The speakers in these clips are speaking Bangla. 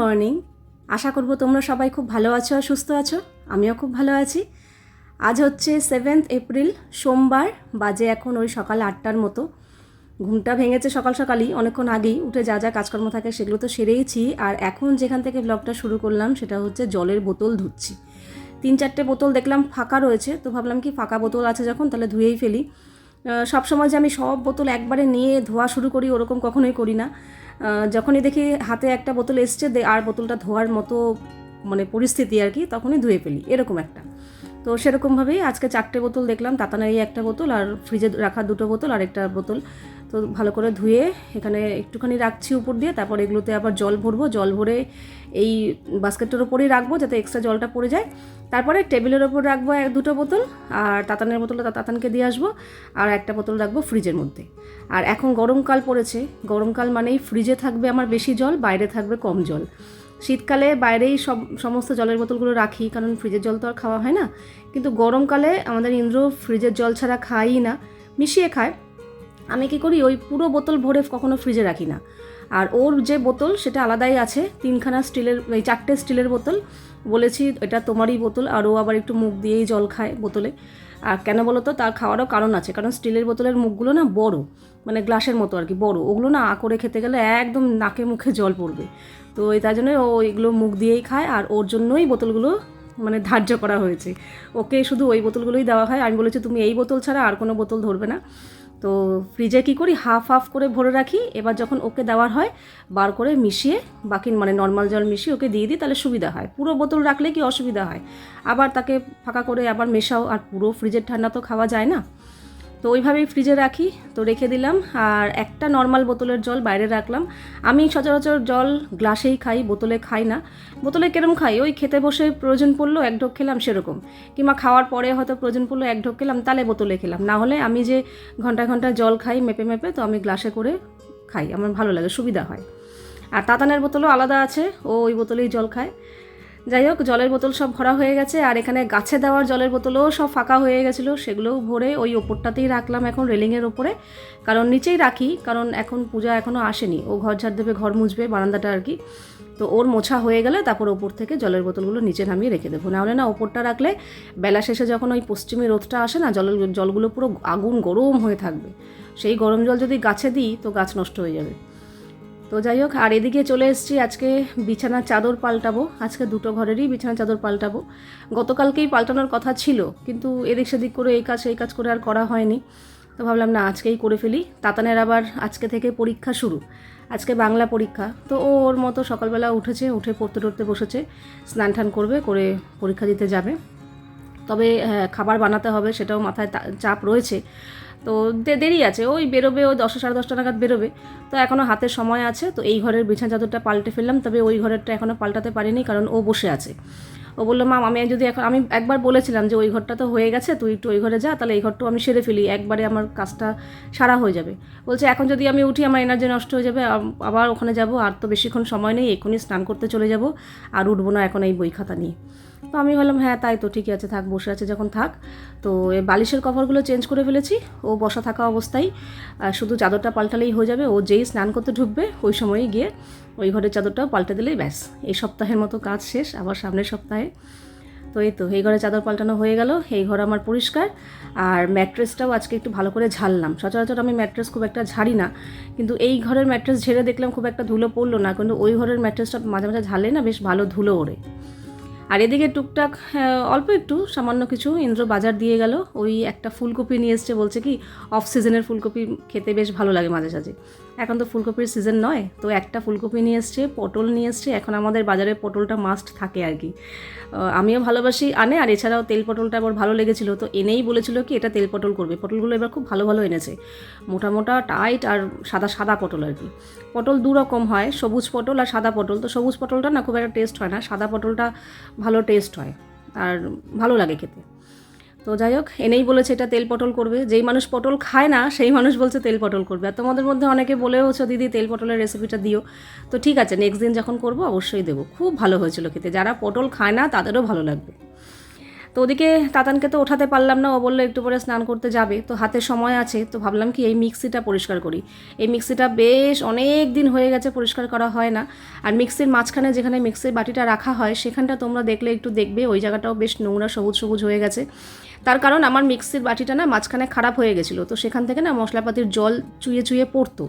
মর্নিং আশা করব তোমরা সবাই খুব ভালো আছো আর সুস্থ আছো। আমিও খুব ভালো আছি। আজ হচ্ছে সেভেন্থ এপ্রিল সোমবার বাজে এখন ওই সকাল আটটার মতো। ঘুমটা ভেঙেছে সকাল সকালই, অনেকক্ষণ আগেই উঠে যা যা কাজকর্ম থাকে সেগুলো তো সেরেইছি। আর এখন যেখান থেকে ব্লগটা শুরু করলাম সেটা হচ্ছে জলের বোতল ধুচ্ছি। তিন চারটে বোতল দেখলাম ফাঁকা রয়েছে, তো ভাবলাম কি ফাঁকা বোতল আছে যখন তাহলে ধুয়েই ফেলি। সবসময় যে আমি সব বোতল একবারে নিয়ে ধোয়া শুরু করি ওরকম কখনোই করি না। যখনই দেখি হাতে একটা বোতল এসছে আর বোতলটা ধোয়ার মতো মানে পরিস্থিতি আর কি, তখনই ধুয়ে ফেলি, এরকম একটা। তো সেরকমভাবেই আজকে চারটে বোতল দেখলাম, তাতানারি একটা বোতল আর ফ্রিজে রাখা দুটো বোতল আর একটা বোতল। তো ভালো করে ধুয়ে এখানে একটুখানি রাখছি উপর দিয়ে, তারপর এগুলোতে আবার জল ভরবো। জল ভরে এই বাস্কেটটার ওপরেই রাখব যাতে এক্সট্রা জলটা পড়ে যায়। তারপরে টেবিলের ওপর রাখব এক দুটো বোতল আর তাতানের বোতলটা তাতানকে দিয়ে আসব আর একটা বোতল রাখব ফ্রিজের মধ্যে। আর এখন গরমকাল পড়েছে। গরমকাল মানেই ফ্রিজে থাকবে আমার বেশি জল, বাইরে থাকবে কম জল। শীতকালে বাইরেই সব, সমস্ত জলের বোতলগুলো রাখি, কারণ ফ্রিজের জল তো আর খাওয়া হয় না। কিন্তু গরমকালে আমাদের ইন্দ্র ফ্রিজের জল ছাড়া খায়ই না, মিশিয়ে খায়। আমি কি করি, ওই পুরো বোতল ভরে কখনো ফ্রিজে রাখি না। আর ওর যে বোতল, সেটা আলাদাই আছে। তিনখানা স্টিলের, এই চারটে স্টিলের বোতল। বলেছি, এটা তোমারই বোতল। আর ও আবার একটু মুখ দিয়েই জল খায় বোতলে। আর কেন বলো তো, তার খাওয়ারও কারণ আছে। কারণ স্টিলের বোতলের মুখগুলো না বড় মানে গ্লাসের মতো আর কি, বড়। ওগুলো না আ করে খেতে গেলে একদম নাকে মুখে জল পড়বে। তো এই তার জন্যই ও এগুলো মুখ দিয়েই খায়। আর ওর জন্যই বোতলগুলো মানে ধার্য করা হয়েছে। ওকে শুধু ওই বোতলগুলোই দেওয়া হয়। আমি বলেছি, তুমি এই বোতল ছাড়া আর কোনো বোতল ধরবে না। তো ফ্রিজে কী করি? হাফ হাফ করে ভরে রাখি। এবার যখন ওকে দেওয়ার হয়, বার করে মিশিয়ে বাকি মানে নর্মাল জল মিশিয়ে ওকে দিয়ে দিই, তাহলে সুবিধা হয়। পুরো বোতল রাখলে কি অসুবিধা হয়? আবার তাকে ফাঁকা করে আবার মেশাও, আর পুরো ফ্রিজের ঠান্ডা তো খাওয়া যায় না। তো ওইভাবেই ফ্রিজে রাখি, তো রেখে দিলাম। আর একটা নর্মাল বোতলের জল বাইরে রাখলাম। আমি সচরাচর জল গ্লাসেই খাই, বোতলে খাই না। বোতলে কেরম খাই? ওই খেতে বসে প্রয়োজন পড়ল, এক ঢোক খেলাম সেরকম। কিংবা খাওয়ার পরে হয়তো প্রয়োজন পড়ল, এক ঢোক খেলাম তাহলে বোতলে খেলাম। না হলে আমি যে ঘণ্টা ঘণ্টা জল খাই মেপে মেপে, তো আমি গ্লাসে করে খাই। আমার ভালো লাগে, সুবিধা হয়। আর তাতানের বোতলও আলাদা আছে, ও ওই বোতলেই জল খায়। যাই হোক, জলের বোতল সব ভরা হয়ে গেছে, আর এখানে গাছে দেওয়ার জলের বোতলও সব ফাঁকা হয়ে গেছিল সেগুলোও ভরে ওই ওপরটাতেই রাখলাম এখন রেলিংয়ের ওপরে। কারণ নিচেই রাখি, কারণ এখন পূজা এখনও আসেনি, ও ঘর ঝাড় দেবে, ঘর মুছবে, বারান্দাটা আর কি। তো ওর মোছা হয়ে গেলে তারপর ওপর থেকে জলের বোতলগুলো নিচে নামিয়ে রেখে দেবো। নাহলে না, ওপরটা রাখলে বেলা শেষে যখন ওই পশ্চিমী রোদটা আসে না, জলের জলগুলো পুরো আগুন গরম হয়ে থাকবে। সেই গরম জল যদি গাছে দিই, তো গাছ নষ্ট হয়ে যাবে। তো যাই হোক, আর এদিকে চলে এসেছি, আজকে বিছানার চাদর পাল্টাবো। আজকে দুটো ঘরেরই বিছানার চাদর পাল্টাবো। গতকালকেই পাল্টানোর কথা ছিল, কিন্তু এদিক সেদিক করে এই কাজ, সেই কাজ করে আর করা হয়নি। তো ভাবলাম, না, আজকেই করে ফেলি। তাতানের আবার আজকে থেকে পরীক্ষা শুরু। আজকে বাংলা পরীক্ষা। তো ও ওর মতো সকালবেলা উঠেছে, উঠে পড়তে টড়তে বসেছে। স্নান টান করবে, করে পরীক্ষা দিতে যাবে। তবে খাবার বানাতে হবে, সেটাও মাথায় চাপ রয়েছে। তো দেরি আছে, ওই বেরোবে ওই দশটা সাড়ে দশটা নাগাদ বেরোবে। তো এখনও হাতে সময় আছে, তো এই ঘরের বিছানা চাদরটা পাল্টে ফেললাম, তবে ওই ঘরেরটা এখনও পাল্টাতে পারিনি, কারণ ও বসে আছে। ও বলল মাম আমি যদি এখন আমি একবার বলেছিলাম যে, ওই ঘরটা তো হয়ে গেছে, তুই একটু ওই ঘরে যা, তাহলে এই ঘরটাও আমি সেরে ফেলি, একবারে আমার কাজটা সারা হয়ে যাবে। বলছে, এখন যদি আমি উঠি, আমার এনার্জি নষ্ট হয়ে যাবে আবার ওখানে যাব, আর তো বেশিক্ষণ সময় নেই, এক্ষুনি স্নান করতে চলে যাব, আর উঠবো না এখন এই বই খাতা নিয়ে। তো আমি বললাম হ্যাঁ তাই তো, ঠিকই আছে, থাক, বসে আছে, যখন থাক। তো এই বালিশের কভারগুলো চেঞ্জ করে ফেলেছি। ও বসা থাকা অবস্থায় শুধু চাদরটা পাল্টালেই হয়ে যাবে। ও যেই স্নান করতে ঢুকবে, ওই সময়ই গিয়ে ওই ঘরের চাদরটাও পাল্টে দিলেই ব্যাস। এই সপ্তাহের মতো কাজ শেষ, আবার সামনের সপ্তাহে। তো এই তো, এই ঘরে চাদর পাল্টানো হয়ে গেল, এই ঘর আমার পরিষ্কার। আর ম্যাট্রেসটাও আজকে একটু ভালো করে ঝাড়লাম সচরাচর আমি ম্যাট্রেস খুব একটা ঝাড়ি না, কিন্তু এই ঘরের ম্যাট্রেস ঝেড়ে দেখলাম খুব একটা ধুলো পড়ল না, কিন্তু ওই ঘরের ম্যাট্রেসটা মাঝে মাঝে ঝাড়লে না, বেশ ভালো ধুলো ওড়ে। আর এদিকে টুকটাক অল্প একটু, সামান্য কিছু ইন্দ্র বাজার দিয়ে গেল। ওই একটা ফুলকপি নিয়ে এসছে, বলছে কি অফ সিজনের ফুলকপি খেতে বেশ ভালো লাগে মাঝে সাঝে। এখন তো ফুলকপির সিজন নয়, তো একটা ফুলকপি নিয়ে এসছে, পটল নিয়ে এসছে, এখন আমাদের বাজারে পটলটা মাস্ট থাকে আর কি। আমিও ভালোবাসি আনে, আর এছাড়াও তেল পটলটা আবার ভালো লেগেছিল, তো এনেই বলেছিল কি এটা তেল পটল করবে। পটলগুলো এবার খুব ভালো ভালো এনেছে, মোটা মোটা টাইট আর সাদা সাদা পটল আর কি। পটল দু রকম হয়, সবুজ পটল আর সাদা পটল, তো সবুজ পটলটা না খুব একটা টেস্ট হয় না, সাদা পটলটা ভালো টেস্ট হয়, আর ভালো লাগে খেতে। তো যাই হোক, এনেই বলেছে এটা তেল পটল করবে। যেই মানুষ পটল খায় না, সেই মানুষ বলছে তেল পটল করবে। আর তোমাদের মধ্যে অনেকে বলেওছো, দিদি, তেল পটলের রেসিপিটা দিও। তো ঠিক আছে নেক্সট দিন যখন করব, অবশ্যই দেবো। খুব ভালো হয়েছিল খেতে। যারা পটল খায় না, তাদেরও ভালো লাগবে। তো ওদিকে তাতানকে তো ওঠাতে পারলাম না, ও বলল একটু পরে স্নান করতে যাবে। তো হাতে সময় আছে, তো ভাবলাম কি এই মিক্সিটা পরিষ্কার করি। এই মিক্সিটা বেশ অনেক দিন হয়ে গেছে পরিষ্কার করা হয় না। আর মিক্সির মাঝখানে যেখানে মিক্সির বাটিটা রাখা হয়, সেখানটা তোমরা দেখলে একটু দেখবে, ওই জায়গাটাও বেশ নোংরা সবুজ সবুজ হয়ে গেছে। তার কারণ আমার মিক্সির বাটিটা না মাঝখানে খারাপ হয়ে গেছিল, তো সেখান থেকে না মশলাপাতির জল চুয়ে চুয়ে পড়তো।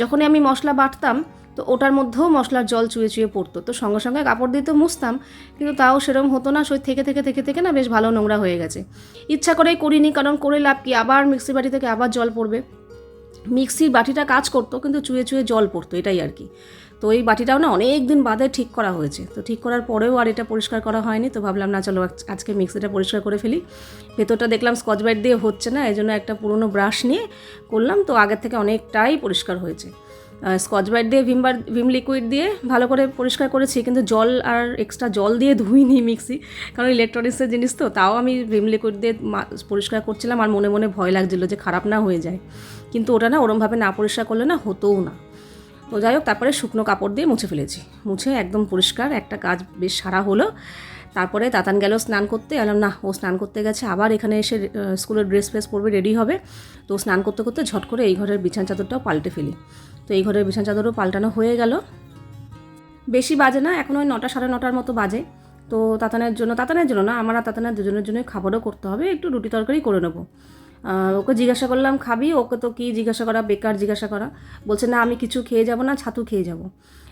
যখনই আমি মশলা বাটতাম তো ওটার মধ্যেও মশলার জল চুয়ে চুয়ে পড়তো। তো সঙ্গে সঙ্গে কাপড় দিয়ে তো মুছতাম, কিন্তু তাও সেরকম হতো না সই থেকে থেকে থেকে থেকে না বেশ ভালো নোংরা হয়ে গেছে। ইচ্ছা করেই করিনি, কারণ করে লাভ কি? আবার মিক্সি বাটি থেকে আবার জল পড়বে। মিক্সির বাটিটা কাজ করতো, কিন্তু চুয়ে চুয়ে জল পড়তো, এটাই আর কি। তো এই বাটিটাও না অনেক দিন বাদে ঠিক করা হয়েছে। তো ঠিক করার পরেও আর এটা পরিষ্কার করা হয়নি, তো ভাবলাম না চলো আজকে মিক্সিটা পরিষ্কার করে ফেলি। ভেতরটা দেখলাম স্কচ ব্রাইট দিয়ে হচ্ছে না এই জন্য একটা পুরনো ব্রাশ নিয়ে করলাম, তো আগের থেকে অনেকটাই পরিষ্কার হয়েছে। স্কচ ব্রাইট দিয়ে ভিমবার ভিম লিকুইড দিয়ে ভালো করে পরিষ্কার করেছি, কিন্তু জল আর এক্সট্রা জল দিয়ে ধুইনি মিক্সি কারণ ইলেকট্রনিক্সের জিনিস তো, তাও আমি ভিম লিকুইড দিয়ে পরিষ্কার করছিলাম আর মনে মনে ভয় লাগছিল যে খারাপ না হয়ে যায়। কিন্তু ওটা না ওরমভাবে না পরিষ্কার করলে না হতোও না। তো যাই হোক, তারপরে শুকনো কাপড় দিয়ে মুছে ফেলেছি। মুছে একদম পরিষ্কার, একটা কাজ বেশ সারা হলো। তারপরে তাতান গেল স্নান করতে, এলাম না ও স্নান করতে গেছে, আবার এখানে এসে স্কুলের ড্রেস ফ্রেস পরবে রেডি হবে। তো স্নান করতে করতে ঝট করে এই ঘরের বিছান চাদরটাও পাল্টে ফেলি। তো এই ঘরের বিছান চাদরও পাল্টানো হয়ে গেল। বেশি বাজে না, এখন ওই নটা, সাড়ে নটার মতো বাজে। তো তাতানের জন্য তাতানের জন্য না, আমার আর তাতানের দুজনের জন্য খাবারও করতে হবে, একটু রুটি তরকারি করে নেব। ওকে জিজ্ঞাসা করলাম, খাবি? ওকে তো কি জিজ্ঞাসা করা, বেকার জিজ্ঞাসা করা। বলছে, না, আমি কিছু খেয়ে যাব না, ছাতু খেয়ে যাব।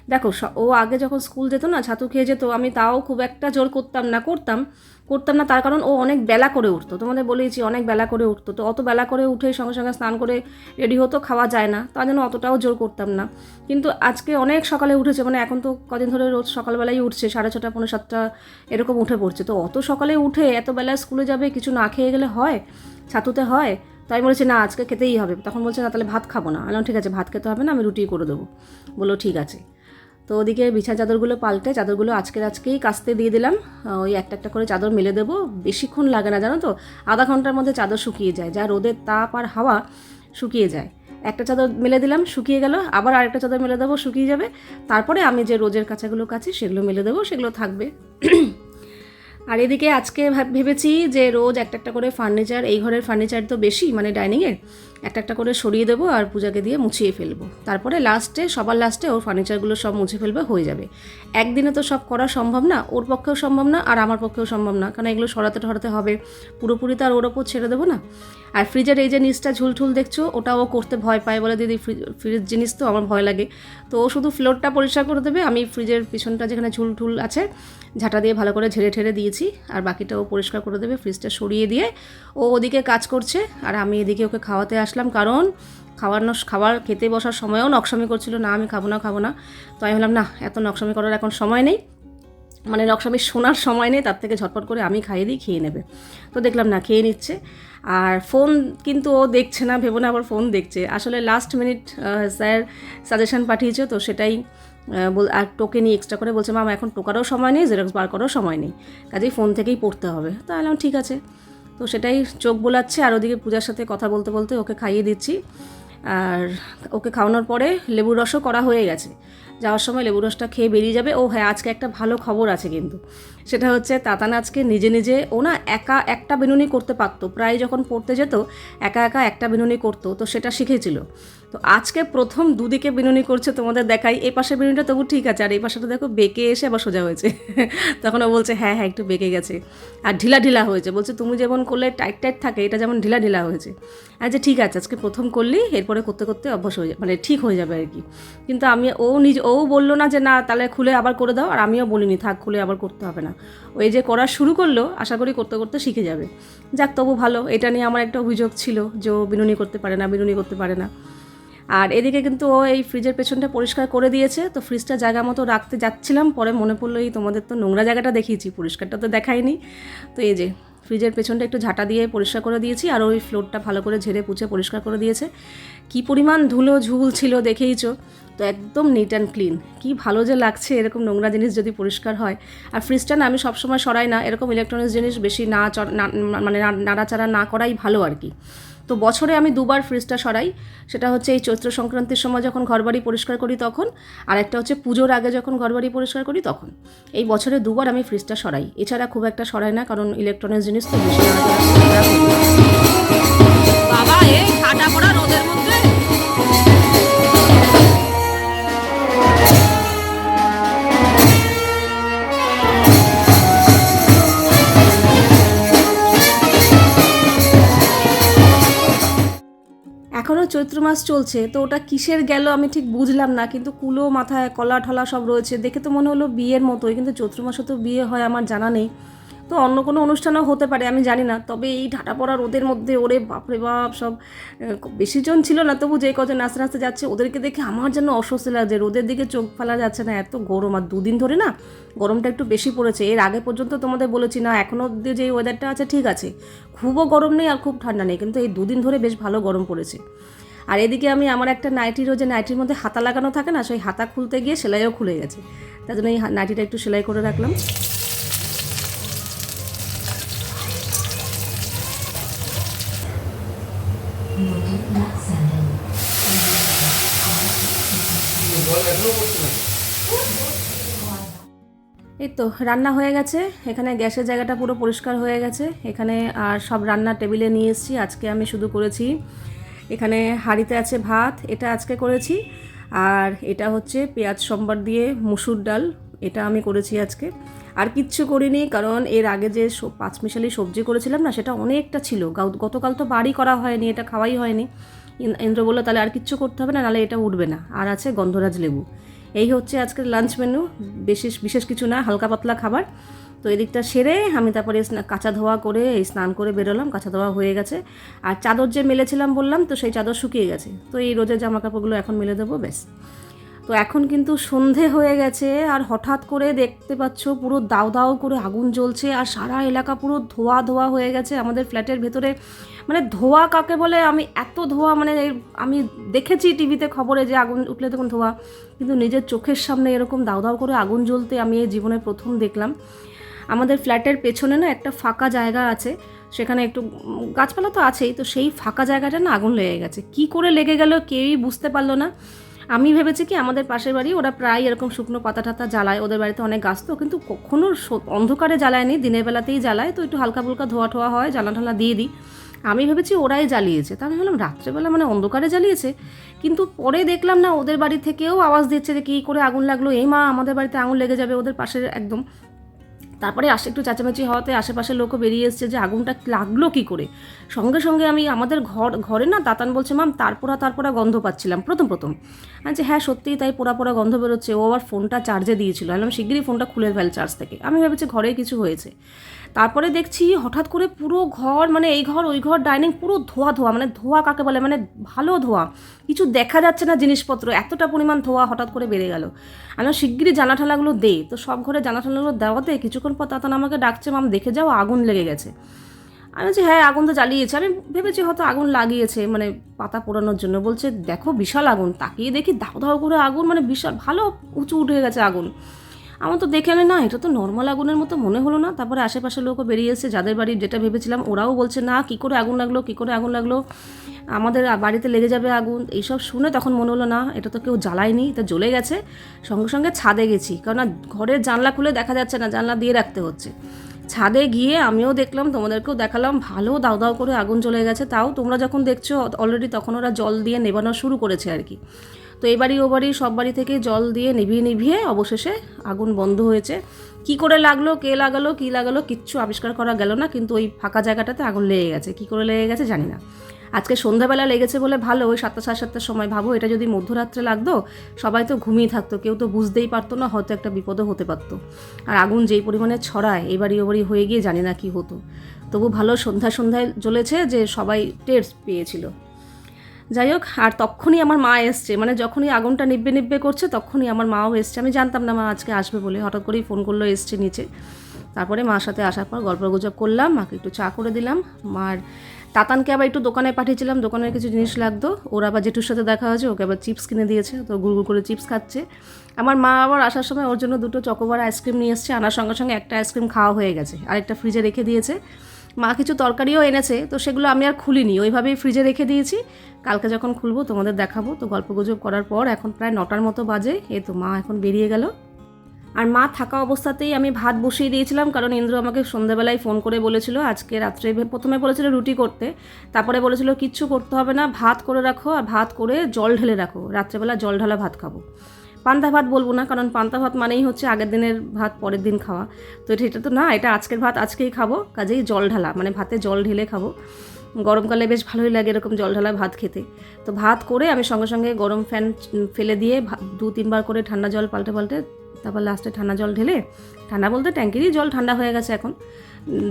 দেখো ও আগে যখন স্কুল যেত না, ছাতু খেয়ে যেত, আমি তাও খুব একটা জোর করতাম না, করতাম। করতাম না, তার কারণ ও অনেক বেলা করে উঠতো। তোমাদের বলেইছি, অনেক বেলা করে উঠতো। তো অত বেলা করে উঠে সঙ্গে সঙ্গে স্নান করে রেডি হতো, খাওয়া যায় না। তার জন্য অতটাও জোর করতাম না। কিন্তু আজকে অনেক সকালে উঠেছে মানে এখন তো কদিন ধরে রোজ সকালবেলাই উঠছে, সাড়ে ছটা পনেরো সাতটা এরকম উঠে পড়ছে। তো অত সকালে উঠে এত বেলায় স্কুলে যাবে, কিছু না খেয়ে গেলে হয়? ছাতুতে হয়? তাই বলেছি, না, আজকে খেতেই হবে। তখন বলছে, না, তাহলে ভাত খাব না। আমি ঠিক আছে, ভাত খেতে হবে না, আমি রুটি করে দেবো। বলল, ঠিক আছে। তো ওদিকে বিছা চাদরগুলো পাল্টে চাদরগুলো আজকের আজকেই কাস্তে দিয়ে দিলাম। ওই একটা একটা করে চাদর মেলে দেবো। বেশিক্ষণ লাগে না, জানো তো? আধা ঘণ্টার মধ্যে চাদর শুকিয়ে যায়, যা রোদের তাপ আর হাওয়া শুকিয়ে যায়। একটা চাদর মেলে দিলাম, শুকিয়ে গেল। আবার আরেকটা চাদর মেলে দেবো, শুকিয়ে যাবে। তারপরে আমি যে রোজের কাছাগুলো কাছে সেগুলো মেলে দেবো, সেগুলো থাকবে। আর এদিকে আজকে ভেবেছি যে রোজ একটা একটা করে ফার্নিচার, এই ঘরের ফার্নিচার তো বেশি মানে ডাইনিংয়ের। একটা একটা করে সরিয়ে দেবো আর পূজাকে দিয়ে মুছিয়ে ফেলব। তারপরে লাস্টে সবার লাস্টে ওর ফার্নিচারগুলো সব মুছে ফেলবে, হয়ে যাবে। একদিনে তো সব করা সম্ভব না, ওর পক্ষেও সম্ভব না আর আমার পক্ষেও সম্ভব না কারণ এগুলো সরাতে টরাতে হবে? পুরোপুরি তো আর ওর ওপর ছেড়ে দেবো না? আর ফ্রিজের এই যে নিচটা ঝুলঠুল দেখছ ওটা ও করতে ভয় পায় বলে, দিদি ফ্রিজ জিনিস তো আমার ভয় লাগে। তো ও শুধু ফ্লোরটা পরিষ্কার করে দেবে, আমি ফ্রিজের পিছনটা যেখানে ঝুলঠুল আছে, ঝাঁটা দিয়ে ভালো করে ঝেড়ে ঠেড়ে দিয়েছি। আর বাকিটা ও পরিষ্কার করে দেবে ফ্রিজটা সরিয়ে দিয়ে। ও ওদিকে কাজ করছে, আর আমি এদিকে ওকে খাওয়াতে আসলাম কারণ খাওয়ানো খাবার খেতে বসার সময়ও নকশামি করছিল, না, আমি খাব না খাব না। তো আমি ভাবলাম, না, এত নকশামি করার এখন সময় নেই। মানে নকশামি শোনার সময় নেই, তার থেকে ঝটপট করে আমি খাইয়ে দিই, খেয়ে নেবে। তো দেখলাম, না, খেয়ে নিচ্ছে। আর ফোন কিন্তু ও দেখছে না, ভেবো না, আবার ফোন দেখছে। আসলে লাস্ট মিনিট স্যার সাজেশন পাঠিয়েছে, তো সেটাই বল আর টোকেনি এক্সট্রা করে বলছে, মামা, এখন টোকারও সময় নেই জেরক্স বার করারও সময় নেই। কাজেই ফোন থেকেই পড়তে হবে। তো বললাম ঠিক আছে। তো সেটাই চোখ বোলাচ্ছে আর ওদিকে পূজার সাথে কথা বলতে বলতে ওকে খাইয়ে দিচ্ছি। আর ওকে খাওয়ানোর পরে লেবুর রসও করা হয়ে গেছে। যাওয়ার সময় লেবু রসটা খেয়ে বেরিয়ে যাবে। ও হ্যাঁ আজকে একটা ভালো খবর আছে কিন্তু। সেটা হচ্ছে তাতান আজকে নিজে নিজে, ও না একা একটা বিনুনি করতে পারতো। প্রায় যখন পড়তে যেত, একা একা একটা বিনুনি করতো। তো সেটা শিখেছিল। তো আজকে প্রথম দুদিকে বিনুনি করছে তোমাদের দেখাই। এই পাশে বিনুনিটা তবু ঠিক আছে, আর এই পাশেটা দেখো বেঁকে এসে আবার সোজা হয়েছে। তখন ও বলছে হ্যাঁ হ্যাঁ একটু বেঁকে গেছে। আর ঢিলা ঢিলা হয়েছে। বলছে, তুমি যেমন করলে টাইট টাইট থাকে, এটা যেমন ঢিলা ঢিলা হয়েছে। যে ঠিক আছে, আজকে প্রথম করলি, এরপরে করতে করতে অভ্যাস হয়ে যাবে মানে ঠিক হয়ে যাবে আর কি। কিন্তু আমি, ও নিজ, ও বলল না যে, না, তাহলে খুলে আবার করে দাও। আর আমিও বলিনি, থাক, খুলে আবার করতে হবে না। ওই যে করা শুরু করল, আশা করি করতে করতে শিখে যাবে। যাক, তবু ভালো, এটা নিয়ে আমার একটা অভিযোগ ছিল যে, ও বিনুনি করতে পারে না, বিনুনি করতে পারে না। আর এদিকে কিন্তু ও এই ফ্রিজের পেছনটা পরিষ্কার করে দিয়েছে, তো ফ্রিজটা জায়গা মতো রাখতে যাচ্ছিলাম, পরে মনে পড়ল, এই তোমাদের তো নোংরা জায়গাটা দেখিয়েছি, পরিষ্কারটা তো দেখাইনি। তো এই যে, ফ্রিজের পেছনটা একটু ঝাঁটা দিয়ে পরিষ্কার করে দিয়েছি, আর ওই ফ্লোরটা ভালো করে ঝেড়ে পুছে পরিষ্কার করে দিয়েছে। কি পরিমাণ ধুলো ঝুল ছিল দেখেইছো, তো একদম নিট অ্যান্ড ক্লিন কি ভালো যে লাগছে এরকম নোংরা জিনিস যদি পরিষ্কার হয়। আর ফ্রিজটা না আমি সবসময় সরাই না, এরকম ইলেকট্রনিক্স জিনিস বেশি না মানে নাড়াচাড়া না করাই ভালো আর কি। তো বছরে আমি দুবার ফ্রিজটা সরাই। সেটা হচ্ছে এই চৈত্র সংক্রান্তির সময় যখন ঘরবাড়ি পরিষ্কার করি তখন, আর একটা হচ্ছে পুজোর আগে যখন ঘরবাড়ি পরিষ্কার করি তখন। এই বছরে দুবার আমি ফ্রিজটা সরাই। এছাড়া খুব একটা সরাই না, কারণ ইলেকট্রনিক্স জিনিস তো বেশি। বাবা, এই ঠাটা পড়া রোদের মধ্যে? এখনও চৈত্র মাস চলছে, তো ওটা কিসের গেল আমি ঠিক বুঝলাম না, কিন্তু কুলো, মাথায় কলা, ঠলা সব রয়েছে, দেখে তো মনে হলো বিয়ের মতোই, কিন্তু চৈত্র মাসে তো বিয়ে হয় আমার জানা নেই। তো অন্য কোনো অনুষ্ঠানও হতে পারে আমি জানি না। তবে এই ঢাটা পড়া রোদের মধ্যে ওরে বাপরে বাপ সব আহ, বেশি জন ছিল না তবু যে কজন আস্তে আস্তে যাচ্ছে ওদেরকে দেখে আমার যেন অস্বস্তি লাগছে। রোদের দিকে চোখ ফেলা যাচ্ছে না এত গরম। আর দুদিন ধরে না গরমটা একটু বেশি পড়েছে। এর আগে পর্যন্ত তোমাদের বলেছি না এখনও অব্দি যে ওয়েদারটা আছে ঠিক আছে। খুবও গরম নেই আর খুব ঠান্ডা নেই কিন্তু এই দুদিন ধরে বেশ ভালো গরম পড়েছে। আর এদিকে আমি আমার একটা নাইটিরও যে নাইটির মধ্যে হাতা লাগানো থাকে না সেই হাতা খুলতে গিয়ে সেলাইও খুলে গেছে। তার জন্য এই নাইটিটা একটু সেলাই করে রাখলাম। এই তো, রান্না হয়ে গেছে। এখানে গ্যাসের জায়গাটা পুরো পরিষ্কার হয়ে গেছে। এখানে আর সব রান্না টেবিলে নিয়ে এসেছি। আজকে আমি শুধু করেছি এখানে হাঁড়িতে আছে ভাত, এটা আজকে করেছি। আর এটা হচ্ছে পেঁয়াজ সম্বার দিয়ে মুসুর ডাল, এটা আমি করেছি আজকে। আর কিচ্ছু করিনি, কারণ এর আগে যে পাঁচমিশালি সবজি করেছিলাম না, সেটা অনেকটা ছিল। গতকাল তো বাড়ি করা হয়নি, এটা খাওয়াই হয়নি। ইন- ইন্দ্র বলল, তাহলে আর কিচ্ছু করতে হবে না, নাহলে এটা উঠবে না। আর আছে গন্ধরাজ লেবু। এই হচ্ছে আজকের লাঞ্চ মেনু বিশেষ বিশেষ কিছু না, হালকা পাতলা খাবার। তো এদিকটা সেরে আমি তারপরে কাঁচা ধোয়া করে এই স্নান করে বেরোলাম, কাঁচা ধোয়া হয়ে গেছে। আর চাদর যে মেলেছিলাম বললাম, তো সেই চাদর শুকিয়ে গেছে। তো এই রোজের জামা কাপড়গুলো এখন মেলে দেবো, ব্যাস। তো এখন কিন্তু সন্ধে হয়ে গেছে, আর হঠাৎ করে দেখতে পাচ্ছ পুরো দাও দাও করে আগুন জ্বলছে, আর সারা এলাকা পুরো ধোয়া ধোয়া হয়ে গেছে। আমাদের ফ্ল্যাটের ভেতরে মানে ধোয়া কাকে বলে? আমি এত ধোয়া মানে আমি দেখেছি টিভিতে খবরে যে আগুন উঠলে তখন ধোয়া। কিন্তু নিজের চোখের সামনে এরকম দাও দাও করে আগুন জ্বলতে আমি এই জীবনে প্রথম দেখলাম। আমাদের ফ্ল্যাটের পেছনে না একটা ফাঁকা জায়গা আছে, সেখানে একটু গাছপালা তো আছেই, তো সেই ফাঁকা জায়গাটা না আগুন লেগে গেছে। কি করে লেগে গেল কেউই বুঝতে পারল না। আমি ভেবেছি কি আমাদের পাশের বাড়ি, ওরা প্রায় এরকম শুকনো পাতা টাতা জ্বালায়, ওদের বাড়িতে অনেক গাছ তো, কিন্তু কখনো অন্ধকারে জ্বালায়নি, দিনের বেলাতেই জ্বালায়, তো একটু হালকা ফুলকা ধোয়া ঠোয়া হয় জ্বালা ঠালা দিয়ে দিই। আমি ভেবেছি ওরাই জ্বালিয়েছে। তা আমি ভাবলাম, রাত্রেবেলা মানে অন্ধকারে জ্বালিয়েছে? কিন্তু পরে দেখলাম না, ওদের বাড়ি থেকেও আওয়াজ দিচ্ছে যে কী করে আগুন লাগল। এই মা, আমাদের বাড়িতে আগুন লেগে যাবে, ওদের পাশের একদম তারপরে আসে, একটু চেঁচামেচি হওয়াতে আশেপাশের লোকও বেরিয়ে এসছে যে আগুনটা লাগল কি করে? সঙ্গে সঙ্গে আমি আমাদের ঘর, ঘরে না দাতান বলছে মাম তারপরা তারপরা গন্ধ পাচ্ছিলাম। প্রথম প্রথম। আচ্ছা হ্যাঁ সত্যিই তাই পোড়া পোড়া গন্ধ বেরোচ্ছে। ও আবার ফোনটা চার্জে দিয়েছিল। আমি শিগগিরই ফোনটা খুলে ফেল চার্জ থেকে। আমি ভেবেছি ঘরে কিছু হয়েছে। তারপরে দেখছি হঠাৎ করে পুরো ঘর মানে এই ঘর, ওই ঘর ডাইনিং পুরো ধোয়া ধোয়া মানে ধোয়া কাকে বলে মানে ভালো ধোয়া। কিছু দেখা যাচ্ছে না জিনিসপত্র, এতটা পরিমাণ ধোয়া হঠাৎ করে বেড়ে গেল। আমি শিগগিরই জানা ঠালাগুলো দে। তো সব ঘরে জানা ঠালাগুলো দেওয়াতে কিছুক্ষণ পর তাতান আমাকে ডাকছে, মাম, দেখে যাও, আগুন লেগে গেছে। আমি বলছি হ্যাঁ আগুন তো জ্বালিয়েছে। আমি ভেবেছি হয়তো আগুন লাগিয়েছে মানে পাতা পোড়ানোর জন্য। বলছে, দেখো, বিশাল আগুন। তাকিয়ে দেখি, ধাও দাও করে আগুন মানে বিশাল, ভালো উঁচু উঠে গেছে আগুন। আমার তো দেখে আমি না, এটা তো নর্মাল আগুনের মতো মনে হলো না। তারপরে আশেপাশের লোকও বেরিয়ে এসেছে, যাদের বাড়ি যেটা ভেবেছিলাম, ওরাও বলছে, না, কী করে আগুন লাগল, কী করে আগুন লাগল? আমাদের বাড়িতে লেগে যাবে আগুন। এইসব শুনে তখন মনে হলো, না, এটা তো কেউ জ্বালায়নি, এটা জ্বলে গেছে। সঙ্গে সঙ্গে ছাদে গেছি। কারণ ঘরের জানলা খুলে দেখা যাচ্ছে না, জানলা দিয়ে রাখতে হচ্ছে। ছাদে গিয়ে আমিও দেখলাম, তোমাদেরকেও দেখালাম, ভালো দাও দাও করে আগুন চলে গেছে। তাও তোমরা যখন দেখছ, অলরেডি তখন ওরা জল দিয়ে নেবানো শুরু করেছে আর কি। তো বাড়ি ও বাড়ি সব বাড়ি থেকে জল দিয়ে নিভিয়ে নিভিয়ে অবশেষে আগুন বন্ধ হয়েছে। কি করে লাগল, কে লাগালো, কি লাগালো কিচ্ছু আবিষ্কার করা গেল না, কিন্তু ওই ফাঁকা জায়গাটাতে আগুন লেগে গেছে। কি করে লেগে গেছে জানি না। আজকে সন্ধ্যাবেলা লেগেছে বলে ভালো, ওই সাতটা সাড়ে সাতটার সময় ভাবো, এটা যদি মধ্যরাত্রে লাগতো, সবাই তো ঘুমিয়ে থাকতো, কেউ তো বুঝতেই পারতো না, হয়তো একটা বিপদও হতে পারতো। আর আগুন যেই পরিমাণে ছড়ায় এবারই বাড়ি ও বাড়ি হয়ে গিয়ে জানি না কি হতো। তবু ভালো সন্ধ্যা সন্ধ্যায় জ্বলেছে যে সবাই টের পেয়েছিল। যাই হোক, আর তখনই আমার মা এসছে। মানে যখনই আগুনটা নিব্বে নিব্বে করছে, তখনই আমার মাও এসছে। আমি জানতাম না মা আজকে আসবে বলে। হঠাৎ করেই ফোন করল, এসছে নিচে। তারপরে মার সাথে আসার পর গল্প গুজব করলাম, মাকে একটু চা করে দিলাম। মার তাতানকে আবার একটু দোকানে পাঠিয়েছিলাম, দোকানের কিছু জিনিস লাগতো। ওর আবার জেঠুর সাথে দেখা হয়েছে, ওকে আবার চিপস কিনে দিয়েছে, তো গুড় করে চিপস খাচ্ছে। আমার মা আবার আসার সময় ওর জন্য দুটো চকোবার আইসক্রিম নিয়ে এসছে। আনার সঙ্গে সঙ্গে একটা আইসক্রিম খাওয়া হয়ে গেছে। আরেকটা ফ্রিজে রেখে দিয়েছে। মা কিছু তরকারিও এনেছে, তো সেগুলো আমি আর খুলিনি। ওইভাবেই ফ্রিজে রেখে দিয়েছি। কালকে যখন খুলবো তোমাদের দেখাবো। তো গল্প গুজব করার পর এখন প্রায় নটার মতো বাজে। এই তো মা এখন বেরিয়ে গেল। আর মা থাকা অবস্থাতেই আমি ভাত বসিয়ে দিয়েছিলাম, কারণ ইন্দ্র আমাকে সন্ধ্যাবেলায় ফোন করে বলেছিল, আজকে রাত্রে প্রথমে বলেছিল রুটি করতে, তারপরে বলেছিল কিচ্ছু করতে হবে না, ভাত করে রাখো, আর ভাত করে জল ঢেলে রাখো। রাত্রেবেলা জল ঢালা ভাত খাব। পান্তা ভাত বলব না, কারণ পান্তা ভাত মানেই হচ্ছে আগের দিনের ভাত, পরের দিন খাওয়া। তো এটা তো না, এটা আজকের ভাত, আজকেই খাব, কাজেই জল ঢালা মানে ভাতে জল ঢেলে খাব। গরমকালে বেশ ভালোই লাগে এরকম জল ঢালা ভাত খেতে। তো ভাত করে আমি সঙ্গে সঙ্গে গরম ফ্যান ফেলে দিয়ে দু তিনবার করে ঠান্ডা জল পাল্টে পাল্টে, তারপর লাস্টে ঠান্ডা জল ঢেলে, ঠান্ডা বলতে ট্যাঙ্কেরই জল ঠান্ডা হয়ে গেছে এখন।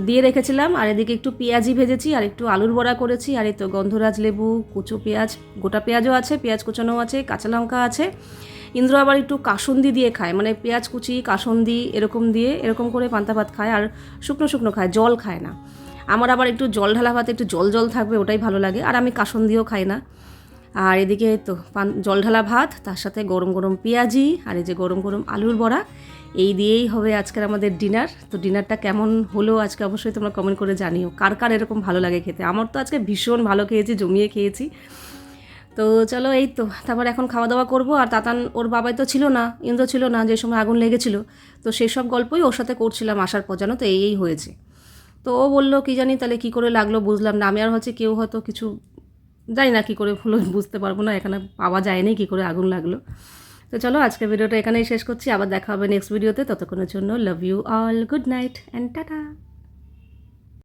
দিয়ে রেখেছিলাম, আর এদিকে একটু পেঁয়াজি ভেজেছি, আর একটু আলুর বড়া করেছি, আর এই তো গন্ধরাজ লেবু, কুচো পেঁয়াজ, গোটা পেঁয়াজও আছে, পেঁয়াজ কুচানো আছে, কাঁচা লঙ্কা আছে। ইন্দ্র আবার একটু কাসুন্দি দিয়ে খায় মানে পেঁয়াজ কুচি, কাসুন্দি এরকম দিয়ে, এরকম করে পান্তা ভাত খায় আর শুকনো শুকনো খায়, জল খায় না। আমার আবার একটু জল ঢালা ভাত একটু জল জল থাকবে, ওটাই ভালো লাগে, আর আমি কাসুন্দিও খাই না। আর এদিকে তো পান, জল ঢালা ভাত, তার সাথে গরম গরম পেঁয়াজি, আর এই যে গরম গরম আলুর বড়া, এই দিয়েই হবে আজকের আমাদের ডিনার। তো ডিনারটা কেমন হলো আজকে অবশ্যই তোমরা কমেন্ট করে জানিও, কার কার এরকম ভালো লাগে খেতে? আমার তো আজকে ভীষণ ভালো খেয়েছি, জমিয়ে খেয়েছি। তো চলো এই তো, তারপর এখন খাওয়া দাওয়া করব। আর তাতান, ওর বাবাই তো ছিল না, ইন্দ্র ছিল না, যে সময় আগুন লেগেছিল। তো সেই সব গল্পই ওর সাথে করছিলাম আসার পর, জানো তো, এই হয়েছে। তো ও বলল, কি জানি তাহলে কি করে লাগল, বুঝলাম না। আমি আর হচ্ছে কেউ হয়তো কিছু জানি না কী করে হলো বুঝতে পারব না, এখানে পাওয়া যায়নি কী করে আগুন লাগল। তো চলো, আজকের ভিডিওটা এখানেই শেষ করছি। আবার দেখা হবে নেক্সট ভিডিওতে ততক্ষণের জন্য love you all good night and tata